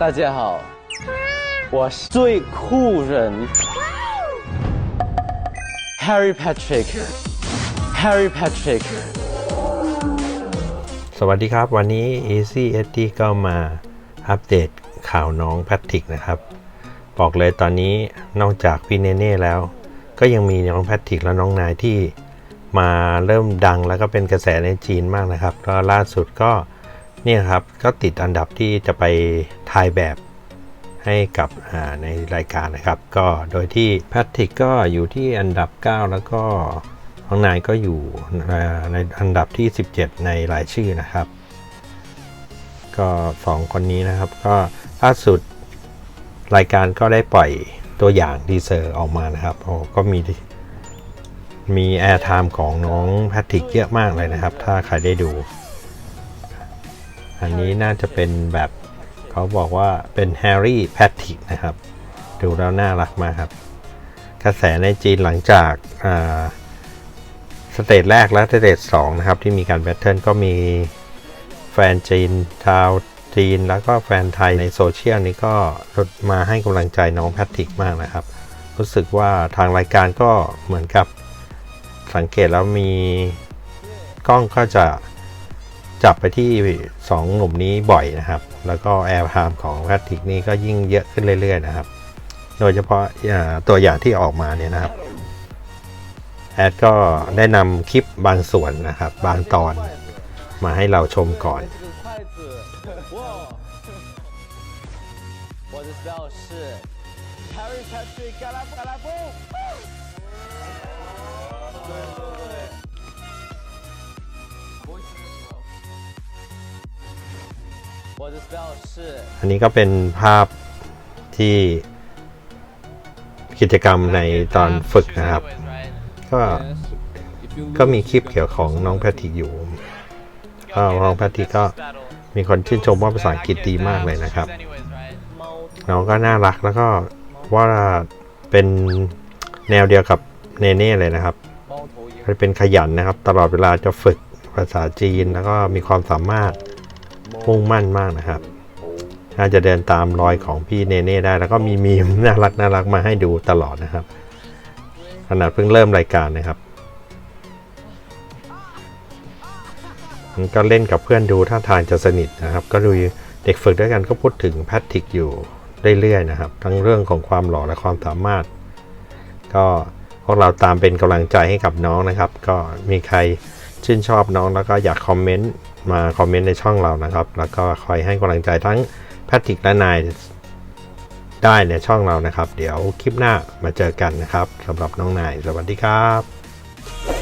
大家好，我是最酷人 Harry Patrick Harry Patrick สวัสดีครับ วันนี้ Easy e d d ก็มาอัปเดตข่าวน้องแพทริกนะครับ บอกเลยตอนนี้นอกจากพี่เนเน่แล้ว ก็ยังมีน้องแพทริกและน้องนายที่มาเริ่มดังแล้วก็เป็นกระแสในจีนมากนะครับแล้วล่าสุดก็เนี่ยครับ ก็ติดอันดับที่จะไป ถ่ายแบบให้กับในรายการนะครับ ก็โดยที่แพทริกก็อยู่ที่อันดับ 9 แล้วก็น้องนายก็อยู่ในอันดับที่ 17 ในรายชื่อนะครับ ก็สองคนนี้นะครับ ก็ล่าสุดรายการก็ได้ปล่อยตัวอย่างดีเซอร์ออกมานะครับโอ้ก็มีมีแอร์ไทม์ของน้องแพทริกเยอะมากเลยนะครับ ถ้าใครได้ดู อันนี้น่าจะเป็นแบบ เขาบอกว่าเป็นแฮร์รี่แพทริกนะครับ ดูแล้วน่ารักมากครับ กระแสในจีนหลังจากาสเตจแรกและสเตจสองนะครับ ที่มีการแบทเทิลก็มีแฟนจีนชาวจีนแล้วก็แฟนไทยในโซเชียลนี้ก็มาให้กำลังใจน้องแพทริกมากนะครับ รู้สึกว่าทางรายการก็เหมือนกับสังเกตแล้วมีกล้องก็จะ จับไปที่สองหนุ่มนี้บ่อยนะครับ แล้วก็แอร์ไทม์ของแพทริกนี่ก็ยิ่งเยอะขึ้นเรื่อยๆนะครับ โดยเฉพาะอ่าตัวอย่างที่ออกมาเนี่ยนะครับ แอดก็ได้นำคลิปบางส่วนนะครับ บางตอนมาให้เราชมก่อน 这个筷子，哇！我的 spell 是 Harry Patrick 嘎啦嘎啦布。 อันนี้ก็เป็นภาพที่กิจกรรมในตอนฝึกนะครับ ก็ก็มีคลิปเกี่ยวของน้องแพทริกอยู่ก็น้องแพทริกก็มีคนชื่นชมว่าภาษาอังกฤษดีมากเลยนะครับน้องก็น่ารักแล้วก็ว่าเป็นแนวเดียวกับเนเน่เลยนะครับเป็นขยันนะครับ ตลอดเวลาจะฝึกภาษาจีนแล้วก็มีความสามารถ มุ่งมั่นมากนะครับน่าจะเดินตามรอยของพี่เนเน่ได้ แล้วก็มีมีมน่ารักน่ารักมาให้ดูตลอดนะครับ ขนาดเพิ่งเริ่มรายการนะครับก็เล่นกับเพื่อนดูท่าทางจะสนิทนะครับ ก็ดูเด็กฝึกด้วยกันก็พูดถึงแพทริกอยู่เรื่อยๆนะครับ ทั้งเรื่องของความหล่อและความสามารถ ก็พวกเราตามเป็นกำลังใจให้กับน้องนะครับ ก็มีใครชื่นชอบน้องแล้วก็อยากคอมเมนต์ มาคอมเมนต์ในช่องเรานะครับ แล้วก็คอยให้กำลังใจทั้งแพทริกและนายได้ในช่องเรานะครับ เดี๋ยวคลิปหน้ามาเจอกันนะครับสำหรับน้องนาย สวัสดีครับ